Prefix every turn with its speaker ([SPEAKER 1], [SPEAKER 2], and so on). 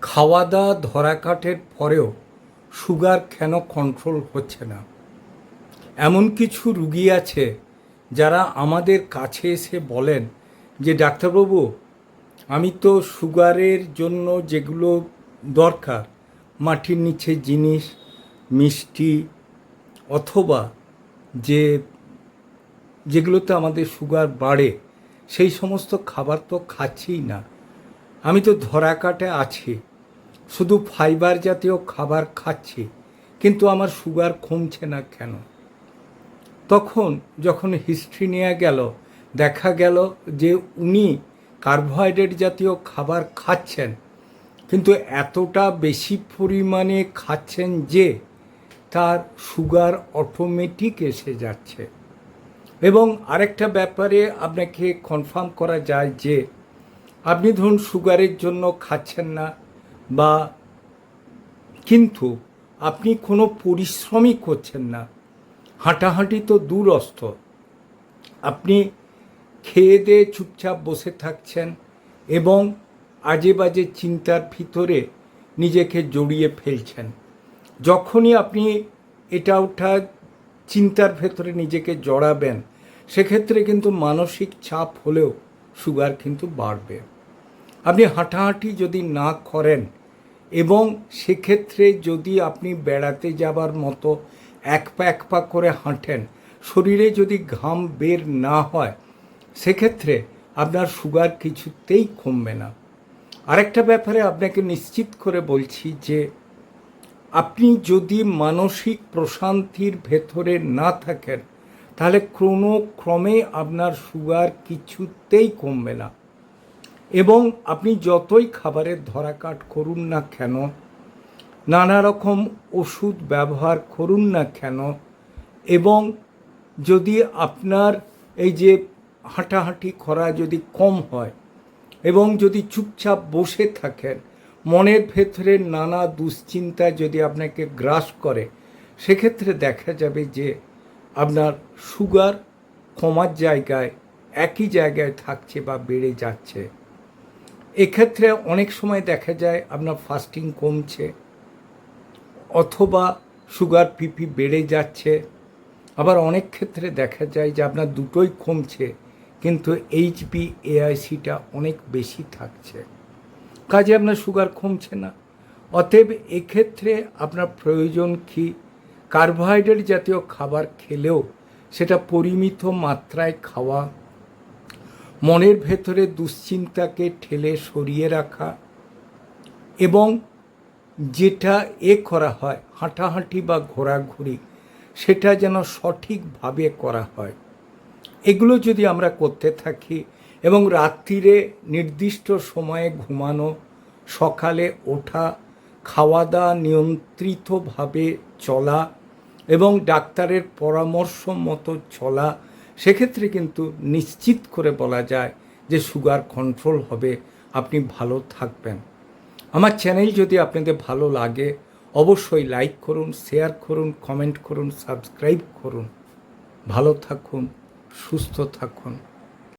[SPEAKER 1] খাওয়া দাওয়া ধরা কাঠের পরেও সুগার কেন কন্ট্রোল হচ্ছে না? এমন কিছু রুগী আছে যারা আমাদের কাছে এসে বলেন যে, ডাক্তারবাবু, আমি তো সুগারের জন্য যেগুলো দরকার, মাটির নিচে জিনিস, মিষ্টি, অথবা যে, যেগুলোতে আমাদের সুগার বাড়ে, সেই সমস্ত খাবার তো খাচ্ছিই না। আমি তো ধরা কাটে আছি। শুধু ফাইবার জাতীয় খাবার খাচ্ছি, কিন্তু আমার সুগার কমছে না কেন? তখন যখন হিস্ট্রি নেওয়া গেল, দেখা গেল যে উনি কার্বোহাইড্রেট জাতীয় খাবার খাচ্ছেন, কিন্তু এতটা বেশি পরিমাণে খাচ্ছেন যে তার সুগার অটোমেটিক এসে যাচ্ছে। এবং আরেকটা ব্যাপারে আপনাকে কনফার্ম করা যায় যে, আপনি ধরুন সুগারের জন্য খাচ্ছেন না বা কিন্তু আপনি কোনো পরিশ্রমই করছেন না। হাঁটাহাঁটি তো দূরস্থ আপনি খেয়ে দিয়ে চুপচাপ বসে থাকছেন এবং আজে বাজে চিন্তার ভিতরে নিজেকে জড়িয়ে ফেলছেন। যখনই আপনি এটা ওঠা চিন্তার ভেতরে নিজেকে জড়াবেন, সেক্ষেত্রে কিন্তু মানসিক চাপ হলেও সুগার কিন্তু বাড়বে। আপনি হাঁটাহাঁটি যদি না করেন এবং সেক্ষেত্রে যদি আপনি বেড়াতে যাবার মতো এক পা এক পা করে হাঁটেন, শরীরে যদি ঘাম বের না হয়, সেক্ষেত্রে আপনার সুগার কিছুতেই কমবে না। আরেকটা ব্যাপারে আপনাকে নিশ্চিত করে বলছি যে, আপনি যদি মানসিক প্রশান্তির ভেতরে না থাকেন, তাহলে ক্রমে আপনার সুগার কিছুতেই কমবে না। এবং আপনি যতই খাবারের ধরাকাট করুন না কেন নানা রকম ওষুধ ব্যবহার করুন না কেন, এবং যদি আপনার এই যে হাঁটাহাঁটি করা যদি কম হয়, এবং যদি চুপচাপ বসে থাকেন, মনের ভেতরে নানা দুশ্চিন্তা যদি আপনাকে গ্রাস করে, সেক্ষেত্রে দেখা যাবে যে আপনার সুগার কমার জায়গায় একই জায়গায় থাকছে বা বেড়ে যাচ্ছে। এক্ষেত্রে অনেক সময় দেখা যায় আপনার ফাস্টিং কমছে, অথবা সুগার পিপি বেড়ে যাচ্ছে। আবার অনেক ক্ষেত্রে দেখা যায় যে আপনার দুটোই কমছে, কিন্তু এইচপি এআইসিটা অনেক বেশি থাকছে। কাজে আপনার সুগার কমছে না। অতএব এক্ষেত্রে আপনার প্রয়োজন কি? কার্বোহাইড্রেট জাতীয় খাবার খেলেও সেটা পরিমিত মাত্রায় খাওয়া মনের ভেতরে দুশ্চিন্তাকে ঠেলে সরিয়ে রাখা এবং যেটা এ করা হয়, হাঁটাহাঁটি বা ঘোরাঘুরি, সেটা যেন সঠিকভাবে করা হয়। এগুলো যদি আমরা করতে থাকি এবং রাত্রিরে নির্দিষ্ট সময়ে ঘুমানো, সকালে ওঠা খাওয়া দাওয়া নিয়ন্ত্রিতভাবে চলা এবং ডাক্তারের পরামর্শ মতো চলা সেক্ষেত্রে কিন্তু নিশ্চিত করে বলা যায় যে সুগার কন্ট্রোল হবে, আপনি ভালো থাকবেন। আমার চ্যানেল যদি আপনাদের ভালো লাগে, অবশ্যই লাইক করুন, শেয়ার করুন, কমেন্ট করুন, সাবস্ক্রাইব করুন। ভালো থাকুন, সুস্থ থাকুন।